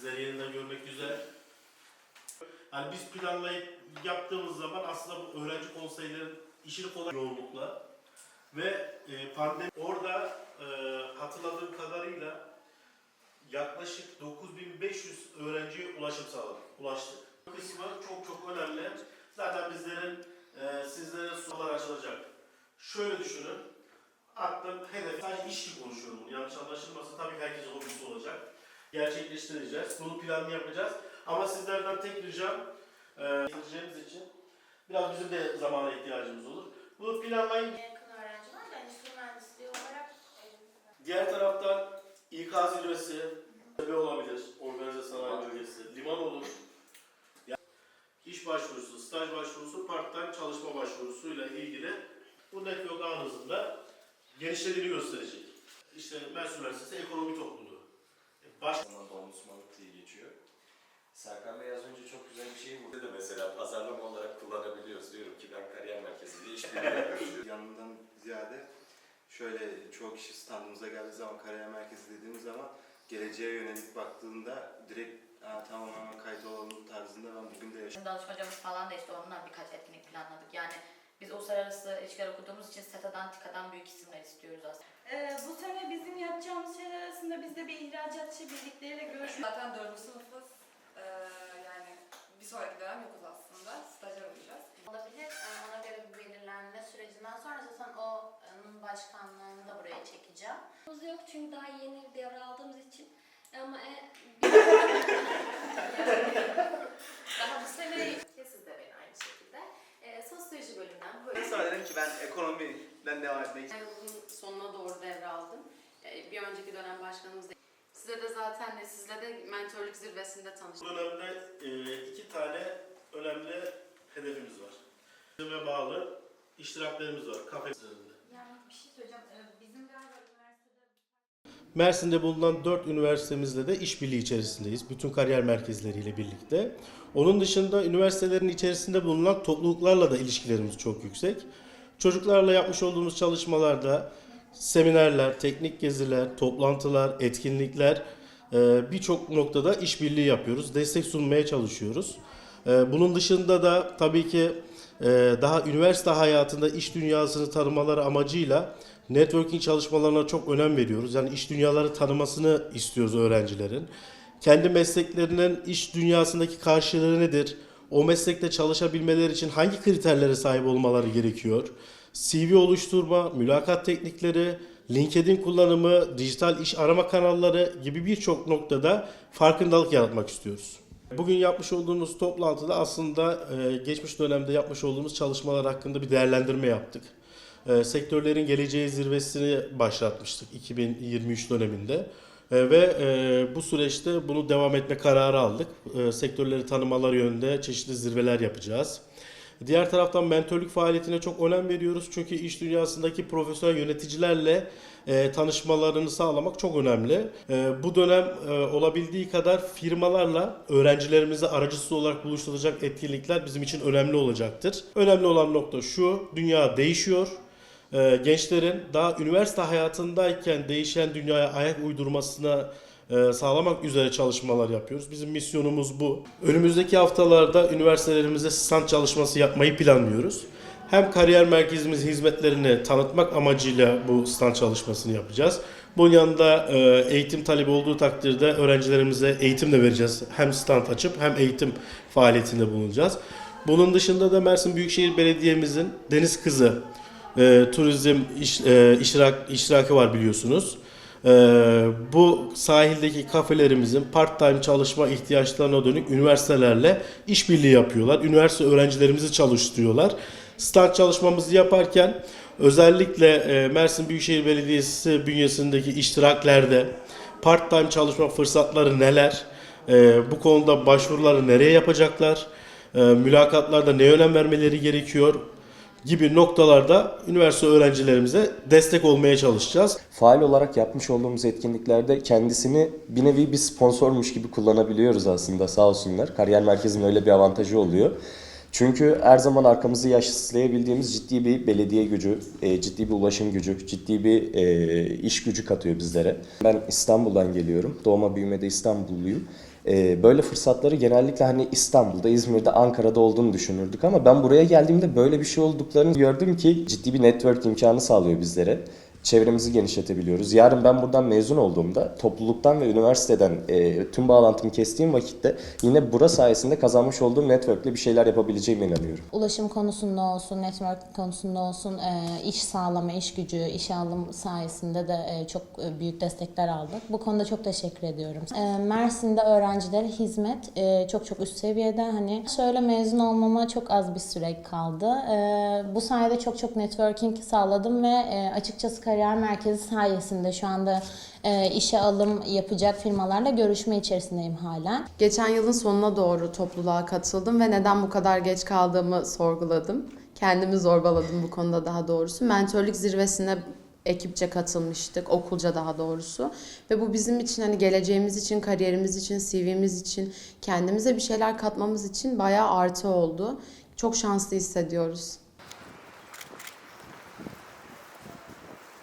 Sizleri yeniden görmek güzel. Hani biz planlayıp yaptığımız zaman aslında bu öğrenci konseylerin işini kolay yoğunlukla ve e, pandemi orada e, hatırladığım kadarıyla yaklaşık 9500 öğrenciye ulaşım sağladık, ulaştık. Bu kısmı çok çok önemli. Zaten bizlerin e, sizlere sorular açılacak. Şöyle düşünün. Aklım hedef, sadece iş gibi konuşuyorum bunu. Yanlış anlaşılmasın. Tabii ki herkesin hobisi olacak. Gerçekleştireceğiz. Bunu planlı yapacağız. Ama sizlerden tek ricam, e, getireceğimiz için biraz bizim de zamana ihtiyacımız olur. Bunu planlayın. yakın öğrenci var da endüstri mühendisliği olarak Diğer taraftan İKaz zirvesi, TB olabilir, organize sanayi bölgesi, liman olur. İş başvurusu, staj başvurusu, part-time çalışma başvurusuyla ilgili bu network ağ hızında genişlediğini gösterecek. İşte Mersin Üniversitesi Ekonomi Topluluğu. Baş Ona bonusmanlık diye geçiyor. Serkan Bey az önce çok güzel bir şey vurdu da mesela pazarlama olarak kullanabiliyoruz. Diyorum ki ben kariyer merkezinde işbirliği yapıyorum. yanından ziyade şöyle çoğu kişi standımıza geldiği zaman kariyer merkezi dediğimiz zaman geleceğe yönelik baktığında direkt "Aa, tamam hemen kayıt olalım tarzında ben bugün de yaşıyorum. Danışmacımız falan da işte onunla birkaç etkinlik planladık. Yani biz uluslararası ilişkiler okuduğumuz için SETA'dan, TİKA'dan büyük isimler istiyoruz aslında. Ee, bu sene yapacağımız şeyler arasında biz de bir ihracatçı birlikleriyle görüşmek Zaten dördüncü sınıfız. Ee, yani bir sonraki dönem yokuz aslında. Stajyer olacağız. olabilir. E, Ona göre bir belirlenme sürecinden sonra zaten o, onun başkanlığını da buraya çekeceğim. Yok çünkü daha yeni devraldığımız için. Ama e, Daha bu sene siz de beni aynı şekilde. E, sosyoloji bölümünden böyle. Mesela dedim ki ben ekonomiden devam etmek istiyorum. Yılın sonuna doğru devraldım. Ee, Bir önceki dönem başkanımız da Size de zaten de sizle de mentorluk zirvesinde tanıştık. Bu dönemde e, iki tane önemli hedefimiz var. Ve bağlı iştiraklerimiz var. Kafe üzerinde. Yani bir şey söyleyeceğim. Bizim galiba üniversitede Mersin'de bulunan 4 üniversitemizle de işbirliği içerisindeyiz. Bütün kariyer merkezleriyle birlikte. Onun dışında üniversitelerin içerisinde bulunan topluluklarla da ilişkilerimiz çok yüksek. Çocuklarla yapmış olduğumuz çalışmalarda seminerler, teknik geziler, toplantılar, etkinlikler e, birçok noktada işbirliği yapıyoruz. Destek sunmaya çalışıyoruz. E, Bunun dışında da tabii ki e, daha üniversite hayatında iş dünyasını tanımaları amacıyla networking çalışmalarına çok önem veriyoruz. Yani iş dünyaları tanımasını istiyoruz öğrencilerin. Kendi mesleklerinin iş dünyasındaki karşılığı nedir? O meslekte çalışabilmeleri için hangi kriterlere sahip olmaları gerekiyor? CV oluşturma, mülakat teknikleri, LinkedIn kullanımı, dijital iş arama kanalları gibi birçok noktada farkındalık yaratmak istiyoruz. Bugün yapmış olduğumuz toplantıda aslında e, geçmiş dönemde yapmış olduğumuz çalışmalar hakkında bir değerlendirme yaptık. E, Sektörlerin geleceği zirvesini başlatmıştık 2023 döneminde. E, Ve e, bu süreçte bunu devam etme kararı aldık. E, Sektörleri tanımalar yönünde çeşitli zirveler yapacağız. Diğer taraftan mentörlük faaliyetine çok önem veriyoruz. Çünkü iş dünyasındaki profesyonel yöneticilerle e, tanışmalarını sağlamak çok önemli. E, bu dönem e, olabildiği kadar firmalarla öğrencilerimizi aracısız olarak buluşturacak etkinlikler bizim için önemli olacaktır. Önemli olan nokta şu, dünya değişiyor. E, gençlerin daha üniversite hayatındayken değişen dünyaya ayak uydurmasına e, sağlamak üzere çalışmalar yapıyoruz. Bizim misyonumuz bu. Önümüzdeki haftalarda üniversitelerimizde stand çalışması yapmayı planlıyoruz. Hem kariyer merkezimiz hizmetlerini tanıtmak amacıyla bu stand çalışmasını yapacağız. Bunun yanında e, eğitim talebi olduğu takdirde öğrencilerimize eğitim de vereceğiz. Hem stand açıp hem eğitim faaliyetinde bulunacağız. Bunun dışında da Mersin Büyükşehir Belediye'mizin Deniz Kızı e, turizm iş, e, iştirak, iştirakı var biliyorsunuz. E, bu sahildeki kafelerimizin part-time çalışma ihtiyaçlarına dönük üniversitelerle işbirliği yapıyorlar. Üniversite öğrencilerimizi çalıştırıyorlar. Stand çalışmamızı yaparken özellikle e, Mersin Büyükşehir Belediyesi bünyesindeki iştiraklerde part-time çalışma fırsatları neler, e, bu konuda başvuruları nereye yapacaklar, e, mülakatlarda ne önem vermeleri gerekiyor gibi noktalarda üniversite öğrencilerimize destek olmaya çalışacağız. Faal olarak yapmış olduğumuz etkinliklerde kendisini bir nevi bir sponsormuş gibi kullanabiliyoruz aslında sağ olsunlar. Kariyer merkezinin öyle bir avantajı oluyor. Çünkü her zaman arkamızı yaşlayabildiğimiz ciddi bir belediye gücü, e, ciddi bir ulaşım gücü, ciddi bir e, iş gücü katıyor bizlere. Ben İstanbul'dan geliyorum. Doğma büyüme de İstanbulluyum. Ee, böyle fırsatları genellikle hani İstanbul'da, İzmir'de, Ankara'da olduğunu düşünürdük ama ben buraya geldiğimde böyle bir şey olduklarını gördüm ki ciddi bir network imkanı sağlıyor bizlere. Çevremizi genişletebiliyoruz. Yarın ben buradan mezun olduğumda topluluktan ve üniversiteden e, tüm bağlantımı kestiğim vakitte yine bura sayesinde kazanmış olduğum networkle bir şeyler yapabileceğime inanıyorum. Ulaşım konusunda olsun, network konusunda olsun, e, iş sağlama, iş gücü, işe alım sayesinde de e, çok e, büyük destekler aldık. Bu konuda çok teşekkür ediyorum. E, Mersin'de öğrencilere hizmet e, çok çok üst seviyede. Hani şöyle mezun olmama çok az bir süre kaldı. E, Bu sayede çok çok networking sağladım ve e, açıkçası kariyer merkezi sayesinde şu anda e, işe alım yapacak firmalarla görüşme içerisindeyim hala. Geçen yılın sonuna doğru topluluğa katıldım ve neden bu kadar geç kaldığımı sorguladım. Kendimi zorbaladım bu konuda daha doğrusu. Mentörlük zirvesine ekipçe katılmıştık, okulca daha doğrusu. Ve bu bizim için hani geleceğimiz için, kariyerimiz için, CV'miz için, kendimize bir şeyler katmamız için bayağı artı oldu. Çok şanslı hissediyoruz.